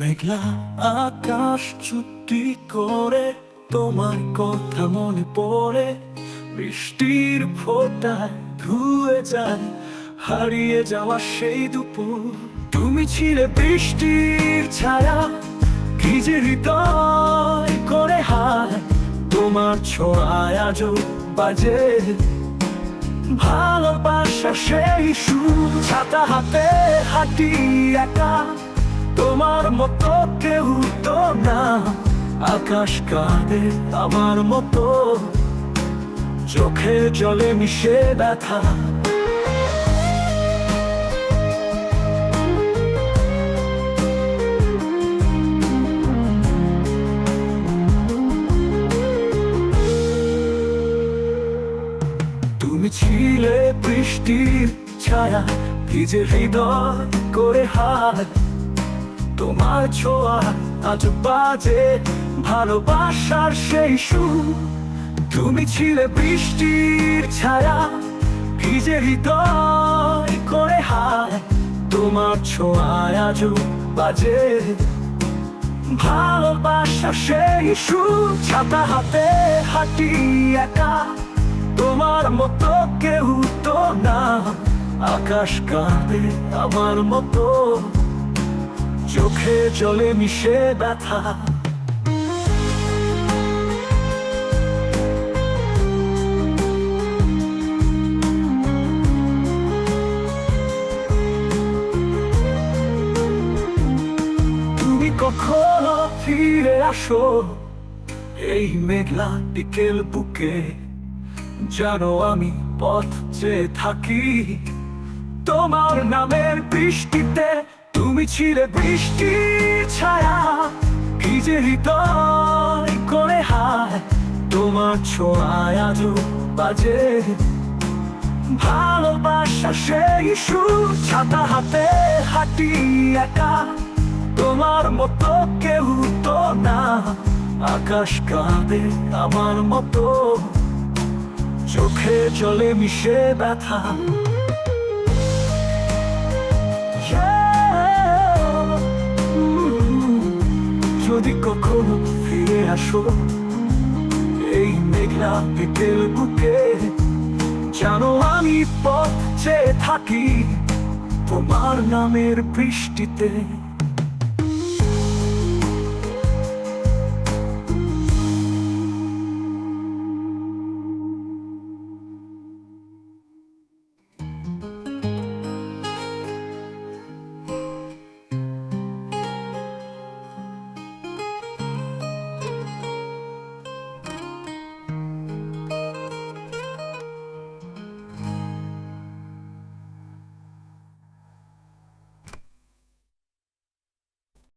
মেঘলা আকাশ চুক্তি করে তোমার কথা মনে পড়ে। বৃষ্টির ফোটায় ধুয়ে যায়, হারিয়ে যাওয়া সেই দুপুর। তুমি ছিলে বৃষ্টির ছায়া যে হৃদয় করে হায়। তোমার ছোঁয়ায় আজ বাজে ভালোবাসা সেই সুর। ছাতা হাতে হাঁটি একা তোমার মতো কেউ তো না। আকাশ কাঁদে আমার মতো। চোখে জলে মিশে ব্যথা। ছিলে বৃষ্টির ছায়া, ভিজে হৃদয় করে হাত তোমার ছোঁয়া আজ বাজে ভালোবাসার সেই সুর। তুমি ছিলে বৃষ্টির ছায়া, ভিজে হৃদয় করে হাত তোমার ছোঁয়ায় আজ বাজে ভালোবাসা সেই সুর। ছাতা হাতে হাঁটি একা, তোমার মতো কেউ তো না। আকাশ কাঁদে আমার মতো। চোখে জলে মিশে ব্যথা। তুমি কখনো ফিরে আসো এই মেঘলা বিকেল বুকে? জানো আমি পথ যে থাকি তোমার নামের বৃষ্টিতে। তুমি ছিলে বৃষ্টির ছায়া যে হৃদয় করে হায়, তোমার ছোঁয়ায় আজও বাজে। ভালোবাসা সেই সুর ছাতা হাতে, হাঁটি একা, তোমার মতো কেউ তো না। আকাশ কাঁদে আমার মতো, চোখে জলে মিশে ব্যথা। Yeah. যদি কখনো ফিরে আসো, এই মেঘলা বিকেল বুকে, জানো আমি পথ চেয়ে থাকি তোমার নামের বৃষ্টিতে।